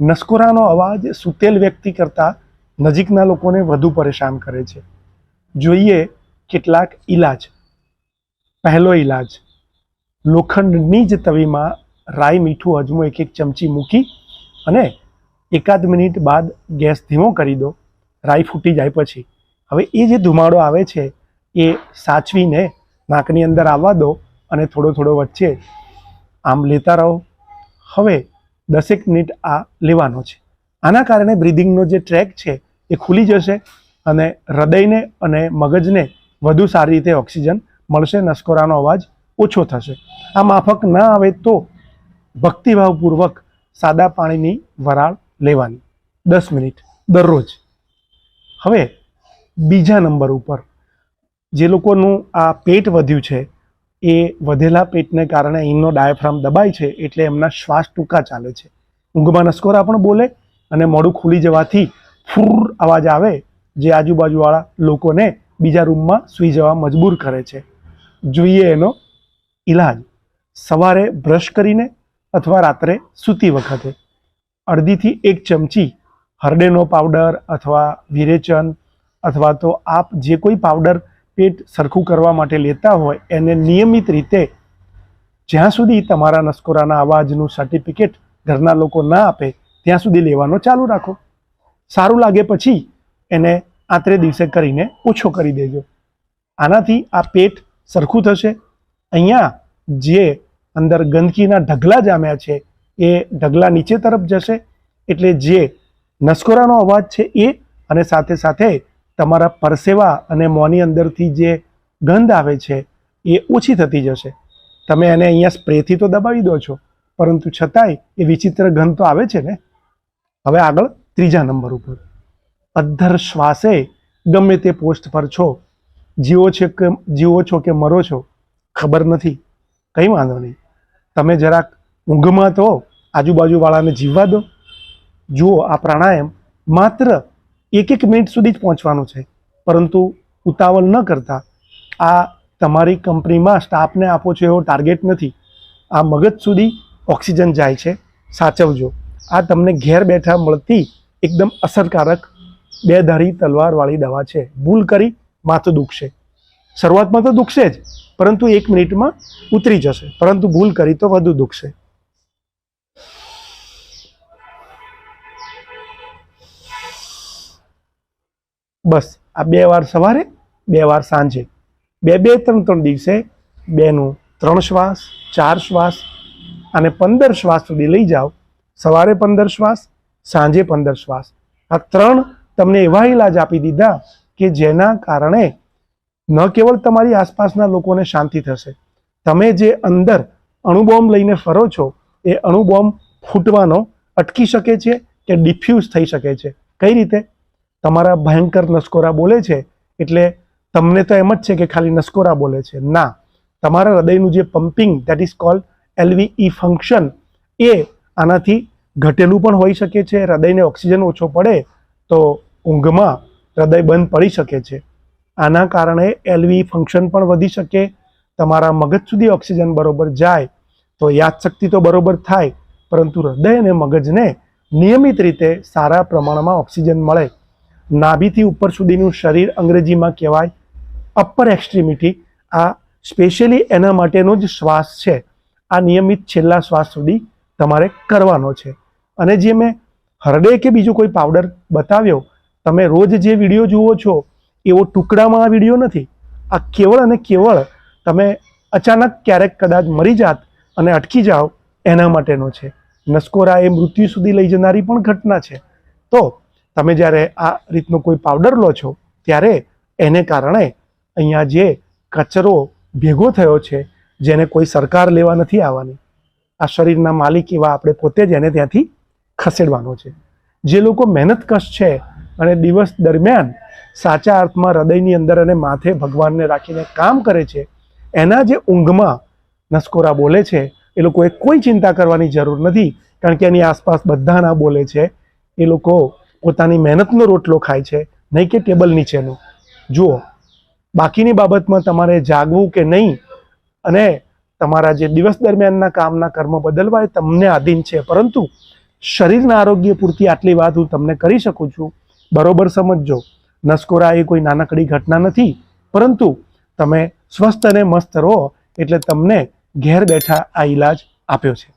નસકોરાનો અવાજ સૂતેલ વ્યક્તિ કરતાં નજીકના લોકોને વધુ પરેશાન કરે છે. જોઈએ કેટલાક ઈલાજ. પહેલો ઈલાજ. લોખંડની જ તવીમાં રાઈ મીઠું હજમો એક એક ચમચી મૂકી અને એકાદ મિનિટ બાદ ગેસ ધીમો કરી દો. રાઈ ફૂટી જાય પછી. હવે એ જે ધુમાડો આવે છે, એ સાચવીને નાકની અંદર આવવા દો અને થોડો થોડો વચ્ચે આમ લેતા રહો. હવે દસેક મિનિટ આ લેવાનો છે. આના કારણે બ્રિધિંગનો જે ટ્રેક છે એ ખુલી જશે અને હૃદયને અને મગજને વધુ સારી રીતે ઓક્સિજન મળશે, નસકોરાનો અવાજ ઓછો થશે. આ માફક ના આવે તો ભક્તિભાવપૂર્વક સાદા પાણીની વરાળ લેવાની. દસ મિનિટ દરરોજ. હવે બીજા નંબર ઉપર જે લોકોનું આ પેટ વધ્યું છે એ વધેલા પેટને કારણે અહીંનો ડાયાફ્રામ દબાય છે એટલે એમના શ્વાસ ટૂંકા ચાલે છે. ઊંઘમાં નસકોરા પણ બોલે અને મોડું ખુલી જવાથી ફૂર અવાજ આવે જે આજુબાજુવાળા લોકોને બીજા રૂમમાં સૂઈ જવા મજબૂર કરે છે. જોઈએ એનો ઈલાજ. સવારે બ્રશ કરીને અથવા રાત્રે સૂતી વખતે. અડધીથી એક ચમચી હરડેનો પાવડર અથવા વિરેચન અથવા તો આપ જે કોઈ પાવડર પેટ સરખું કરવા માટે લેતા હોય, એને નિયમિત રીતે જ્યાં સુધી તમારા નસકોરાના અવાજનું સર્ટિફિકેટ ઘરના લોકો ના આપે, ત્યાં સુધી લેવાનો ચાલુ રાખો. સારું લાગે પછી એને આત્રે દિવસે કરીને ઓછો કરી દેજો. આનાથી આ પેટ સરખું થશે. અહીંયા જે અંદર ગંદકીના ઢગલા જામ્યા છે, એ ઢગલા નીચે તરફ જશે. એટલે જે નસકોરાનો અવાજ છે એ અને સાથે સાથે તમારા પરસેવા અને મોંની અંદરથી જે ગંધ આવે છે, એ ઓછી થતી જશે. તમે એને અહીંયા સ્પ્રેથી તો દબાવી દો છો, પરંતુ છતાંય એ વિચિત્ર ગંધ તો આવે છે ને? હવે આગળ ત્રીજા નંબર ઉપર. અધ્ધર શ્વાસે ગમે તે પોસ્ટ પર છો, જીવો છે કે, જીવો છો કે મરો છો, ખબર નથી. કંઈ વાંધો નહીં. તમે જરાક ઊંઘમાં તો આજુબાજુવાળાને જીવવા દો. જુઓ આ પ્રાણાયામ માત્ર એક એક મિનિટ સુધી જ પહોંચવાનું છે. પરંતુ ઉતાવળ ન કરતા આ તમારી કંપનીમાં સ્ટાફને આપો છો એવો ટાર્ગેટ નથી. આ મગજ સુધી ઓક્સિજન જાય છે. સાચવજો. આ તમને ઘેર બેઠા મળતી એકદમ અસરકારક બે ધારી તલવારવાળી દવા છે. ભૂલ કરી માથું દુખશે. શરૂઆતમાં તો દુખશે જ, પરંતુ એક મિનિટમાં ઉતરી જશે. પરંતુ ભૂલ કરી તો વધુ દુખશે. બસ, આ બે વાર સવારે, બે વાર સાંજે. બે બે, ત્રણ ત્રણ દિવસે બેનું ત્રણ શ્વાસ, ચાર શ્વાસ અને પંદર શ્વાસ સુધી લઈ જાઓ. સવારે પંદર શ્વાસ, સાંજે પંદર શ્વાસ. આ ત્રણ તમને એવા ઇલાજ આપી દીધા કે જેના કારણે ન કેવળ તમારી આસપાસના લોકોને શાંતિ થશે. તમે જે અંદર અણુબોમ્બ લઈને ફરો છો, એ અણુબોમ્બ ફૂટવાનો અટકી શકે છે કે ડિફ્યુઝ થઈ શકે છે. કઈ રીતે? તમારા ભયંકર નસકોરા બોલે છે, એટલે તમને તો એમ જ છે કે ખાલી નસકોરા બોલે છે. ના, તમારા હૃદયનું જે pumping that is called LVE function એ આનાથી ઘટેલું પણ હોઈ શકે છે, હૃદયને ઓક્સિજન ઓછો પડે, તો ઊંઘમાં હૃદય બંધ પડી શકે છે. આના કારણે એલવી ફંક્શન પણ વધી શકે, તમારા મગજ સુધી ઓક્સિજન બરોબર જાય, તો યાદશક્તિ તો બરોબર થાય, પરંતુ હૃદય અને મગજને નિયમિત રીતે સારા પ્રમાણમાં ઓક્સિજન મળે નાભીથી ઉપર સુધીનું શરીર અંગ્રેજીમાં કહેવાય અપર એક્સ્ટ્રીમિટી આ સ્પેશિયલી એના માટેનો જ શ્વાસ છે. આ નિયમિત છેલ્લા શ્વાસ સુધી તમારે કરવાનો છે. અને જે મેં હરડે કે બીજો કોઈ પાવડર બતાવ્યો, તમે રોજ જે વીડિયો જુઓ છો, એવો ટુકડામાં આ વીડિયો નથી. આ કેવળ અને કેવળ તમે અચાનક ક્યારેક કદાચ મરી જાત અને અટકી જાઓ એના માટેનો છે. નસકોરા એ મૃત્યુ સુધી લઈ જનારી પણ ઘટના છે. તો તમે જ્યારે આ રીતનો કોઈ પાવડર લો છો, ત્યારે એને કારણે અહીંયા જે કચરો ભેગો થયો છે, જેને કોઈ સરકાર લેવા નથી આવવાની, આ શરીરના માલિક એવા આપણે પોતે જ એને ત્યાંથી ખસેડવાનો છે. જે લોકો મહેનત કશ છે અને દિવસ દરમિયાન સાચા અર્થમાં હૃદયની અંદર અને માથે ભગવાનને રાખીને કામ કરે છે, એના જે ઊંઘમાં નસકોરા બોલે છે, એ લોકોએ કોઈ ચિંતા કરવાની જરૂર નથી, કારણ કે એની આસપાસ બધાના બોલે છે, એ લોકો પોતાની મહેનતનો રોટલો ખાય છે, નહીં કે ટેબલ નીચેનો. જુઓ, બાકીની બાબતમાં તમારે જાગવું કે નહીં અને તમારા જે દિવસ દરમિયાનના કામના કર્મ બદલવા એ તમને આધીન છે. પરંતુ શરીરના આરોગ્ય પૂરતી આટલી વાત હું તમને કરી શકું છું. બરોબર સમજજો. નસકોરા એ કોઈ નાનકડી ઘટના નથી. પરંતુ તમે સ્વસ્થ અને મસ્ત રહો એટલે તમને ઘેર બેઠા આ ઈલાજ આપ્યો છે.